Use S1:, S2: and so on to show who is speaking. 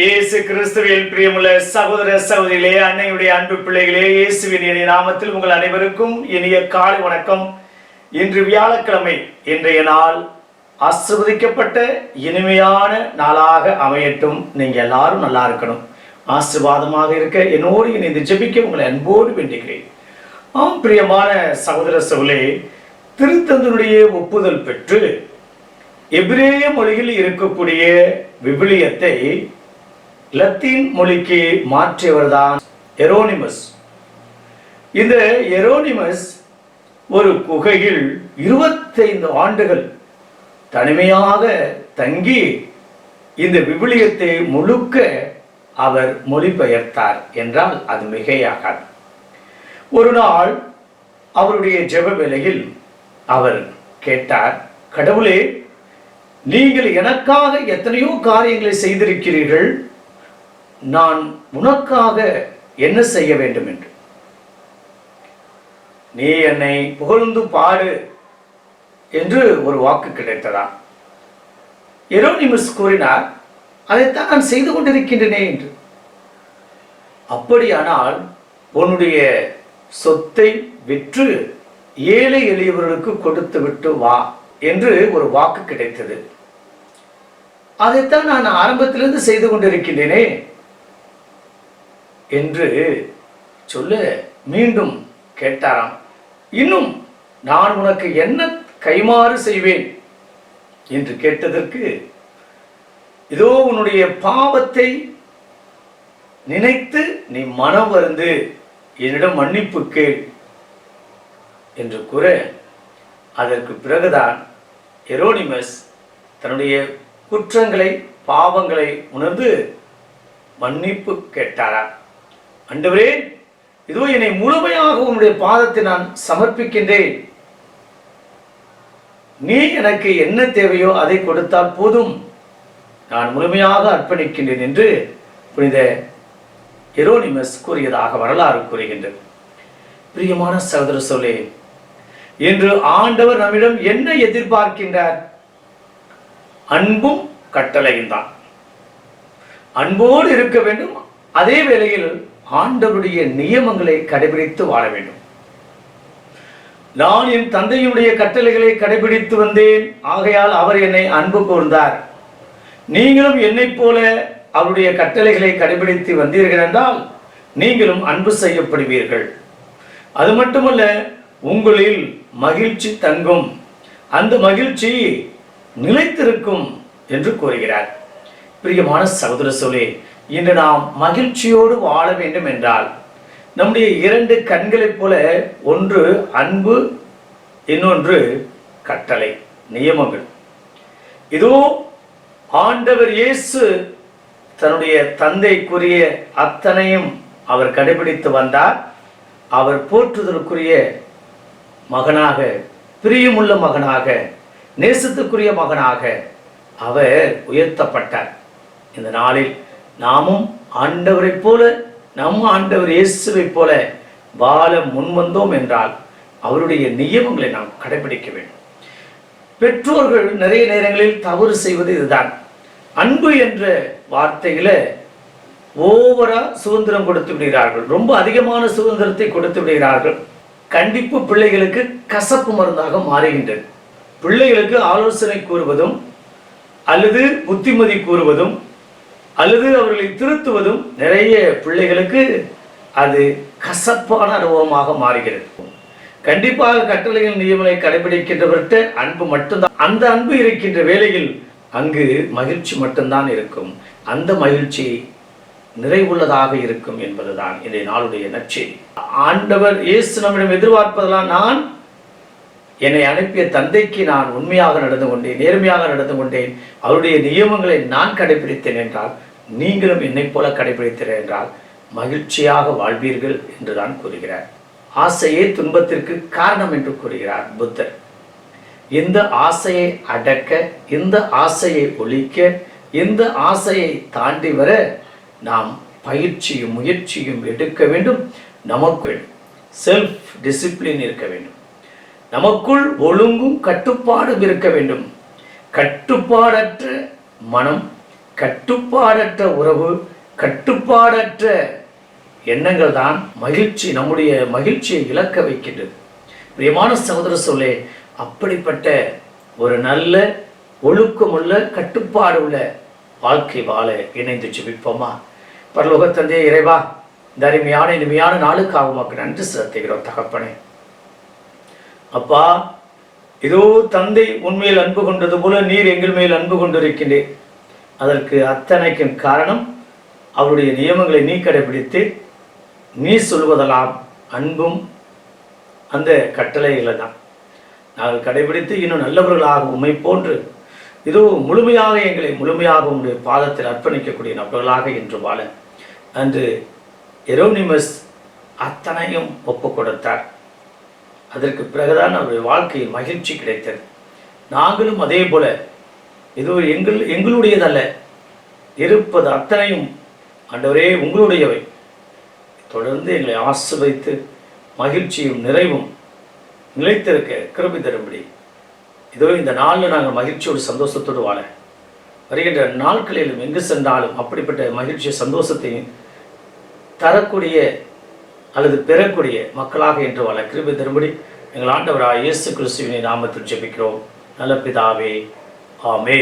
S1: இயேசு கிறிஸ்துவில் பிரியமுள்ள சகோதர சகோதரிகளே அன்னையுடைய அன்பு பிள்ளைகளே இயேசுவின் இணைய நாமத்தில் உங்கள் அனைவருக்கும் இனிய காலை வணக்கம். இன்று வியாழக்கிழமை இன்றைய நாள் ஆசிர்வதிக்கப்பட்ட இனிமையான நாளாக அமையட்டும். நீங்க எல்லாரும் நல்லா இருக்கணும். ஆசீர்வாதமாக இருக்க என்னோடு இணைந்து ஜெபிக்க உங்களை அன்போடு வேண்டுகிறேன். ஆம் பிரியமான சகோதர சகோதரே திருத்தந்தனுடைய ஒப்புதல் பெற்று எபிரேய மொழியில் இருக்கக்கூடிய விபிலியத்தை லத்தீன் மொழிக்கு மாற்றியவர்தான் எரோனிமஸ். இந்த எரோனிமஸ் ஒரு குகையில் இருபத்தைந்து ஆண்டுகள் தனிமையாக தங்கி இந்த விவிலியத்தை முழுக்க அவர் மொழிபெயர்த்தார் என்றால் அது மிகையாகாது. ஒரு நாள் அவருடைய ஜெப வேலையில் அவர் கேட்டார் கடவுளே நீங்கள் எனக்காக எத்தனையோ காரியங்களை செய்திருக்கிறீர்கள். நான் உனக்காக என்ன செய்ய வேண்டும் என்று. நீ என்னை புகழ்ந்து பாடு என்று ஒரு வாக்கு கிடைத்ததா? எரோனிமஸ் கூறினார் அதைத்தான் நான் செய்து கொண்டிருக்கின்றனே என்று. அப்படியானால் உன்னுடைய சொத்தை விற்று ஏழை எளியவர்களுக்கு கொடுத்து விட்டு வா என்று ஒரு வாக்கு கிடைத்தது. அதைத்தான் நான் ஆரம்பத்திலிருந்து செய்து கொண்டிருக்கின்றேனே என்று சொல்ல மீண்டும் கேட்டாராம். இன்னும் நான் உனக்கு என்ன கைமாறு செய்வேன்? என்று கேட்டதற்கு இதோ உன்னுடைய பாவத்தை நினைத்து நீ மனம் வருந்து என்னிடம் மன்னிப்பு கேள் என்று கூற அதற்கு பிறகுதான் எரோனிமஸ் தன்னுடைய குற்றங்களை பாவங்களை உணர்ந்து மன்னிப்பு கேட்டாராம். அண்டவரே இதோ என்னை முழுமையாக உன்னுடைய பாதத்தை நான் சமர்ப்பிக்கின்றேன். நீ எனக்கு என்ன தேவையோ அதை கொடுத்தால் போதும். நான் முழுமையாக அர்ப்பணிக்கின்றேன் என்று புனித எரோனிமஸ் கூறியதாக வரலாறு கூறுகின்றது. பிரியமான சகோதர சொல்லே இன்று ஆண்டவர் நம்மிடம் என்ன எதிர்பார்க்கின்றார்? அன்பும் கட்டளையும் தான். அன்போடு இருக்க வேண்டும் அதே வேளையில் ஆண்டவருடைய நியமங்களை கடைபிடித்து வாழ வேண்டும். நான் என் தந்தையுடைய கட்டளைகளை கடைபிடித்து வந்தேன். ஆகையால் அவர் என்னை அன்பு கூர்ந்தார். நீங்களும் என்னைப் போல அவருடைய கட்டளைகளை கடைபிடித்து வந்தீர்கள் என்றால் நீங்களும் அன்பு செய்யப்படுவீர்கள். அது மட்டுமல்ல உங்களில் மகிழ்ச்சி தங்கும். அந்த மகிழ்ச்சி நிலைத்திருக்கும் என்று கூறுகிறார். பிரியமான சகோதர சோழே இன்று நாம் மகிழ்ச்சியோடு வாழ வேண்டும் என்றால் நம்முடைய இரண்டு கண்களைப் போல ஒன்று அன்பு இன்னொன்று கட்டளை நியமங்கள். இதோ ஆண்டவர் இயேசு தன்னுடைய தந்தைக்குரிய அத்தனையும் அவர் கடைபிடித்து வந்தார். அவர் போற்றுதலுக்குரிய மகனாக பிரியமுள்ள மகனாக நேசத்துக்குரிய மகனாக அவர் உயர்த்தப்பட்டார். இந்த நாளில் நாமும் ஆண்டவரைப் போல நம் ஆண்டவர் இயேசுவைப் போல வாழ முன்வந்தோம் என்றால் அவருடைய நியமங்களை நாம் கடைபிடிக்க வேண்டும். பெற்றோர்கள் நிறைய நேரங்களில் தவறு செய்வது இதுதான். அன்பு என்ற வார்த்தையில ஓவரா சுதந்திரம் கொடுத்து விடுகிறார்கள். ரொம்ப அதிகமான சுதந்திரத்தை கொடுத்து விடுகிறார்கள். கண்டிப்பு பிள்ளைகளுக்கு கசப்பு மருந்தாக மாறுகின்றது. பிள்ளைகளுக்கு ஆலோசனை கூறுவதும் அல்லது புத்திமதி கூறுவதும் அல்லது அவர்களை திருத்துவதும் நிறைய பிள்ளைகளுக்கு அது கசப்பான அனுபவமாக மாறுகிறது. கண்டிப்பாக கட்டளைகள் நியமனை கடைபிடிக்கின்றவர்கிட்ட அன்பு மட்டும்தான். அந்த அன்பு இருக்கின்ற வேளையில் அங்கு மகிழ்ச்சி மட்டும்தான் இருக்கும். அந்த மகிழ்ச்சி நிறைவுள்ளதாக இருக்கும் என்பதுதான் இந்த நாளுடைய நற்செய்தி. ஆண்டவர் இயேசு நம்மிடம் எதிர்பார்ப்பதெல்லாம் நான் என்னை அனுப்பிய தந்தைக்கு நான் உண்மையாக நடந்து கொண்டேன் நேர்மையாக நடந்து கொண்டேன் அவருடைய நியமங்களை நான் கடைபிடித்தேன் என்றால் நீங்களும் என்னைப் போல கடைபிடித்தீர்கள் என்றால் மகிழ்ச்சியாக வாழ்வீர்கள் என்றுதான் கூறுகிறார். ஆசையே துன்பத்திற்கு காரணம் என்று கூறுகிறார் புத்தர். இந்த ஆசையை அடக்க இந்த ஆசையை ஒழிக்க இந்த ஆசையை தாண்டி வர நாம் பயிற்சியும் முயற்சியும் எடுக்க வேண்டும். நமக்கு செல்ஃப் டிசிப்ளின் இருக்க வேண்டும். நமக்குள் ஒழுங்கும் கட்டுப்பாடும் இருக்க வேண்டும். கட்டுப்பாடற்ற மனம் கட்டுப்பாடற்ற உறவு கட்டுப்பாடற்ற எண்ணங்கள் தான் மகிழ்ச்சி நம்முடைய மகிழ்ச்சியை இழக்க வைக்கின்றது. பிரியமான சகோதர சொல்லே அப்படிப்பட்ட ஒரு நல்ல ஒழுக்கமுள்ள கட்டுப்பாடு உள்ள வாழ்க்கை வாழ இணைந்து ஜெபிப்போமா? பரலோக தந்தையே இறைவா இந்த அருமையான இனிமையான நாளுக்காக உமக்கு நன்றி செலுத்துகிறோம் தகப்பனே. அப்பா இதோ தந்தை உண்மையில் அன்பு கொண்டது போல நீர் எங்கள் மேல் அன்பு கொண்டிருக்கின்றேன் அதற்கு அத்தனைக்கும் காரணம் அவருடைய நியமங்களை நீ கடைபிடித்து நீ சொல்வதெல்லாம் அன்பும் அந்த கட்டளைகளை தான். நாங்கள் கடைபிடித்து இன்னும் நல்லவர்களாக உண்மை போன்று இதோ முழுமையாக எங்களை முழுமையாக உங்களுடைய பாதத்தில் அர்ப்பணிக்கக்கூடிய நபர்களாக இன்று வாழ. அன்று எரோனிமஸ் அத்தனையும் ஒப்பு கொடுத்தார். அதற்கு பிறகுதான் அவருடைய வாழ்க்கையில் மகிழ்ச்சி கிடைத்தது. நாங்களும் அதே போல இது எங்கள் எங்களுடையதல்ல. இருப்பது அத்தனையும் ஆண்டவரே உங்களுடையவை. தொடர்ந்து எங்களை ஆசிர்வதித்து மகிழ்ச்சியும் நிறைவும் நிலைத்திருக்க கிருபி தரும்படி. இதோ இந்த நாளில் நாங்கள் மகிழ்ச்சியோடு சந்தோஷத்தோடு வாழ. வருகின்ற நாட்களிலும் எங்கு சென்றாலும் அப்படிப்பட்ட மகிழ்ச்சியை சந்தோஷத்தையும் தரக்கூடிய அல்லது பெறக்கூடிய மக்களாக என்று வாழ கிருபி தரும்படி எங்கள் ஆண்டவராக இயேசு கிறிஸ்துவினை நாமத்தில் ஜெபிக்கிறோம். நல்ல பிதாவே ஆமே